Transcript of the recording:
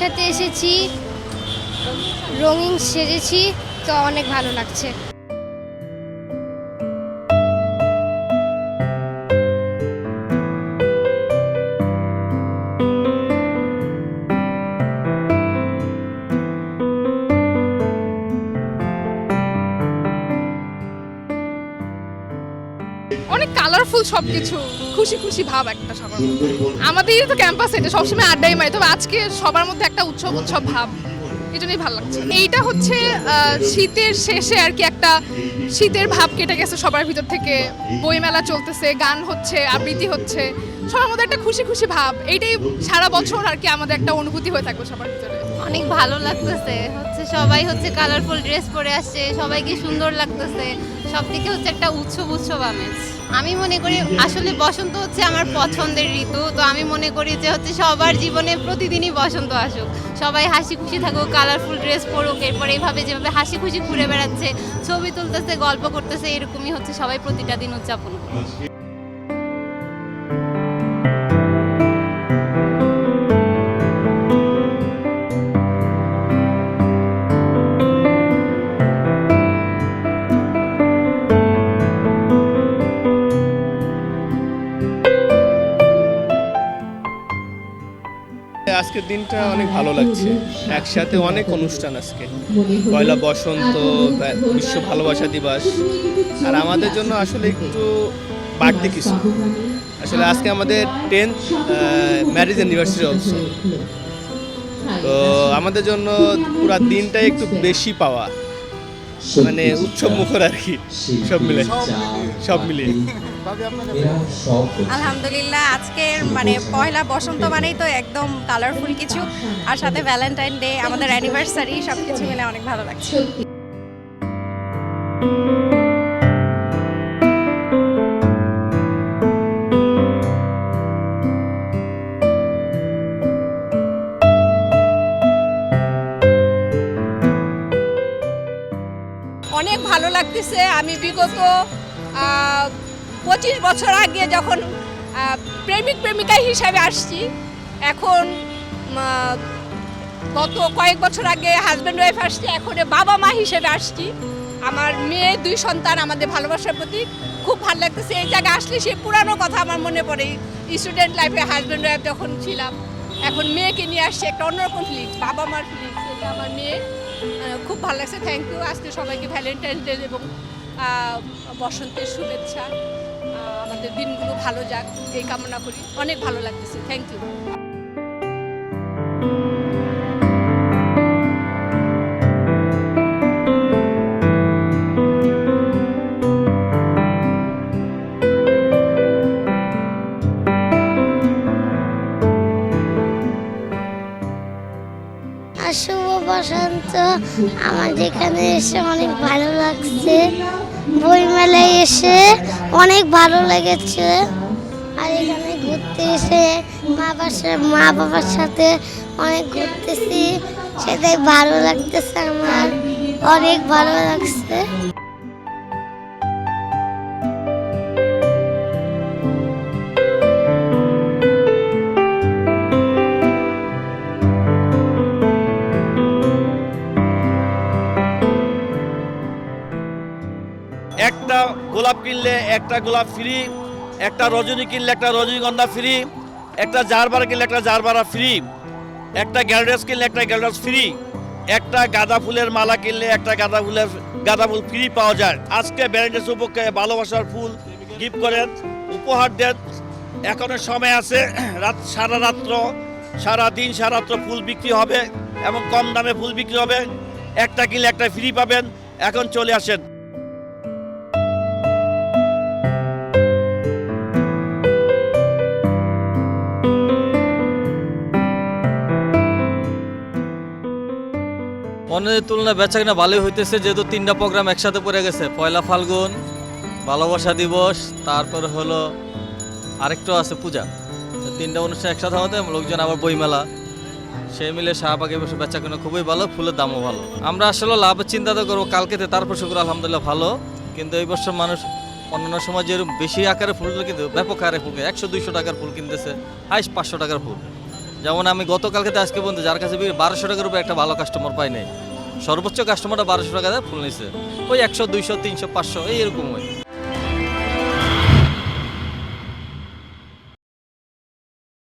সাথে এসেছি রঙিন সেজেছি তো অনেক ভালো লাগছে। অনেক কালারফুল সব কিছু খুশি খুশি ভাব একটা সবার আমাদের তো ক্যাম্পাস এটা সবসময় আড্ডাই মারি, তবে আজকে সবার মধ্যে একটা উৎসব উৎসব ভাব এই জন্যই ভালো লাগছে। এইটা হচ্ছে শীতের শেষে আর কি একটা শীতের ভাব কেটে গেছে সবার ভিতর থেকে। বইমেলা চলতেছে, গান হচ্ছে, আবৃত্তি হচ্ছে। সবার মধ্যে একটা খুশি খুশি ভাব। এইটাই সারা বছর আর কি আমাদের একটা অনুভূতি হয়ে থাকবে সবার ভিতরে। অনেক ভালো লাগতেছে। হচ্ছে সবাই হচ্ছে কালারফুল ড্রেস পরে আসছে, সবাইকে সুন্দর লাগতেছে। সব থেকে হচ্ছে একটা উৎসব উৎসব আমেজ। আমি মনে করি আসলে বসন্ত হচ্ছে আমার পছন্দের ঋতু। তো আমি মনে করি যে হচ্ছে সবার জীবনে প্রতিদিনই বসন্ত আসুক। সবাই হাসি খুশি থাকুক কালারফুল ড্রেস পরুক, এরপর এইভাবে যেভাবে হাসি খুশি ঘুরে বেড়াচ্ছে, ছবি তুলতেছে, গল্প করতেছে, এরকমই হচ্ছে সবাই প্রতিটা দিন উদযাপন করুক আজকের দিনটা অনেক ভালো লাগছে। একসাথে অনেক অনুষ্ঠান আজকে। পয়লা বসন্ত বিশ্ব ভালোবাসা দিবস। আর আমাদের জন্য আসলে একটু বাড়তি কিছু। আসলে আজকে আমাদের টেন্থ ম্যারেজ অ্যানিভার্সারি অলসো তো আমাদের জন্য পুরো দিনটাই একটু বেশি পাওয়া। মানে উৎসব মুখর আর কি। সব মিলে। সব মিলিয়ে। আলহামদুলিল্লাহ আজকের মানে পয়লা বসন্ত মানেই তো একদম কালারফুল কিছু। আর সাথে ভ্যালেন্টাইন ডে আমাদের অ্যানিভার্সারি সব কিছু মিলে অনেক ভালো লাগছে। অনেক ভালো লাগতেছে আমি বিগত পঁচিশ বছর আগে যখন প্রেমিক প্রেমিকা হিসাবে আসছি, এখন গত কয়েক বছর আগে হাজব্যান্ড ওয়াইফ আসছি, এখন বাবা মা হিসেবে আসছি। আমার মেয়ে, দুই সন্তান আমাদের ভালোবাসার প্রতি খুব ভালো লাগতেছে, এই জায়গায় আসলে সেই পুরানো কথা আমার মনে পড়ে। স্টুডেন্ট লাইফে হাজব্যান্ড ওয়াইফ যখন ছিলাম, এখন মেয়েকে নিয়ে আসছে, একটা অন্যরকম ফিলিংস বাবা মার ফিলিংস এটা আমার মেয়ে খুব ভালো লাগছে। থ্যাংক ইউ আজকে সবাইকে ভ্যালেন্টাইন্স ডে এবং বসন্তের শুভেচ্ছা। আমাদের দিনগুলো ভালো যাক, এই কামনা করি। অনেক ভালো লাগতেছে। থ্যাংক ইউ শুভ বসন্ত। আমার এখানে এসে অনেক ভালো লাগছে। বইমেলায় এসে অনেক ভালো লেগেছে। আর এখানে ঘুরতে এসে মা বাবার মা বাবার সাথে অনেক ঘুরতেছি। সেটাই ভালো লাগতেছে আমার। অনেক ভালো লাগছে। একটা গোলাপ কিনলে একটা গোলাপ ফ্রি একটা রজনী কিনলে একটা রজনীগন্ধা ফ্রি একটা জারবার কিনলে একটা জারবারা ফ্রি একটা গ্যালডাস কিনলে একটা গ্যালডাস ফ্রি একটা গাঁদা ফুলের মালা কিনলে একটা গাঁদা ফুলের, গাঁদা ফুল ফ্রি পাওয়া যায়। আজকে ব্যালেন্টেন্স উপলক্ষে ভালোবাসার ফুল গিফট করেন, উপহার দেন, এখনও সময় আছে, রাত সারা রাত্র, সারা দিন সারা রাত্র ফুল বিক্রি হবে এবং কম দামে ফুল বিক্রি হবে। একটা কিনলে একটা ফ্রি পাবেন, এখন চলে আসেন। অন্যদের তুলনায় বেচা কিনা ভালোই হইতেছে, যেহেতু তিনটা প্রোগ্রাম একসাথে পড়ে গেছে। পয়লা ফাল্গুন, ভালোবাসা দিবস, তারপর হলো আরেকটা আছে পূজা। তিনটা অনুষ্ঠান একসাথে হতে লোকজন আবার বইমেলা। সেই মিলে শাহবাগে বসে বেচা কিনা খুবই ভালো, ফুলের দামও ভালো। আমরা আসলে লাভের চিন্তা তো করব কালকেতে তারপর শুক্র, আলহামদুলিল্লাহ ভালো। কিন্তু এই বছর মানুষ অন্যান্য সময় যেরকম বেশি আকারে ফুল, কিন্তু ব্যাপক আকারে ফুল একশো দুইশো টাকার ফুল কিনতেছে হাইস পাঁচশো টাকার ফুল। যেমন আমি গতকালকে তো আজকে পর্যন্ত যার কাছে বারোশো টাকার উপরে একটা ভালো কাস্টমার পাই নাই। সর্বোচ্চ কাস্টমারটা বারোশো টাকা দেয় ফুল নিছে। ওই একশো, দুইশো, তিনশো, পাঁচশো এই এরকম হয়।